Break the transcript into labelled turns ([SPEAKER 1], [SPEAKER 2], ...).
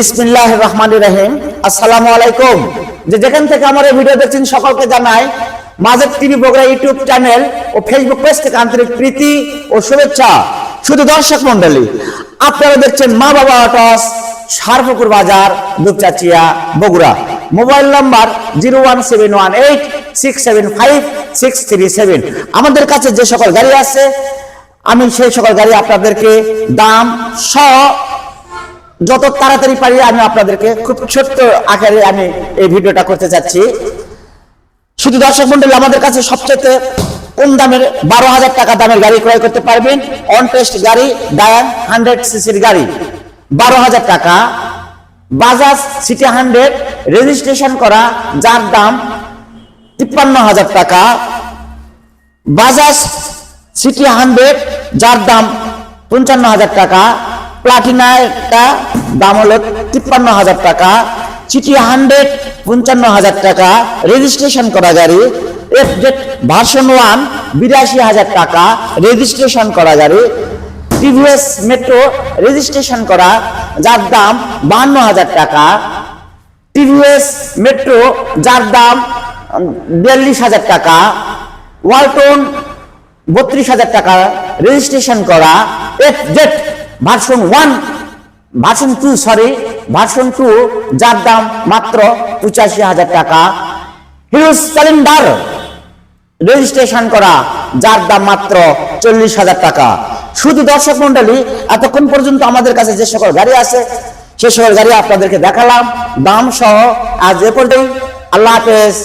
[SPEAKER 1] বিসমিল্লাহ রহমান রহিম। আসসালামু আলাইকুম। যে যেখান থেকে আমার এই ভিডিও দেখছেন, সকলকে জানাই মাঝের টিভি বগুড়া ইউটিউব চ্যানেল ও ফেসবুক পেজ থেকে আন্তরিক প্রীতি ও শুভেচ্ছা। শুধু দর্শক মন্ডলী আপনারা দেখছেন মা বাবা অটস সারপুকুর বাজার, Dupchanchia, Bogura. Mobile number zero one seven one eight six seven five six three seven. আমাদের কাছে যে সকল গাড়ি আছে, আমি সেই সকল গাড়ি আপনাদেরকে দাম সহ যত তাড়াতাড়ি পারি আমি আপনাদেরকে খুব ছোট্ট আকারে আমি এই ভিডিওটা করতে চাচ্ছি শুধু দর্শক মন্ডলী আমাদের কাছে সবচেয়ে কম দামের বারো হাজার টাকা দামের গাড়ি ক্রয় করতে পারবেন। অন টেস্ট গাড়ি ডায়ান হান্ড্রেড সিসির গাড়ি। বারো হাজার টাকা। বাজাজ সিটি হান্ড্রেড রেজিস্ট্রেশন করা, যার দাম তিপ্পান্ন হাজার টাকা। বাজাজ সিটি হান্ড্রেড যার দাম পঞ্চান্ন হাজার টাকা। প্লাটিনা একটা দাম হলো তিপ্পান্ন হাজার টাকা সিটি হান্ড্রেড পঞ্চান্ন হাজার টাকা, রেজিস্ট্রেশন করা গাড়ি এফ জেড ভার্সন ওয়ান বিরাশি হাজার টাকা, রেজিস্ট্রেশন করা গাড়ি টিভিএস মেট্রো রেজিস্ট্রেশন করা, যার দাম বাহান্ন হাজার টাকা টিভিএস মেট্রো যার দাম বিয়াল্লিশ হাজার টাকা ওয়ালটন বত্রিশ হাজার টাকা, রেজিস্ট্রেশন করা F Z version one version two sorry version two যার দাম মাত্র পঁচাশি হাজার টাকা। হিরো স্প্লেন্ডার রেজিস্ট্রেশন করা, যার দাম মাত্র চল্লিশ হাজার টাকা। শুধু দর্শক মন্ডলী এতক্ষণ পর্যন্ত আমাদের কাছে যে সকল গাড়ি আছে, সে সকল গাড়ি আপনাদেরকে দেখালাম। দাম সহ আজ এ পর্যন্ত আল্লাহ হাফেজ।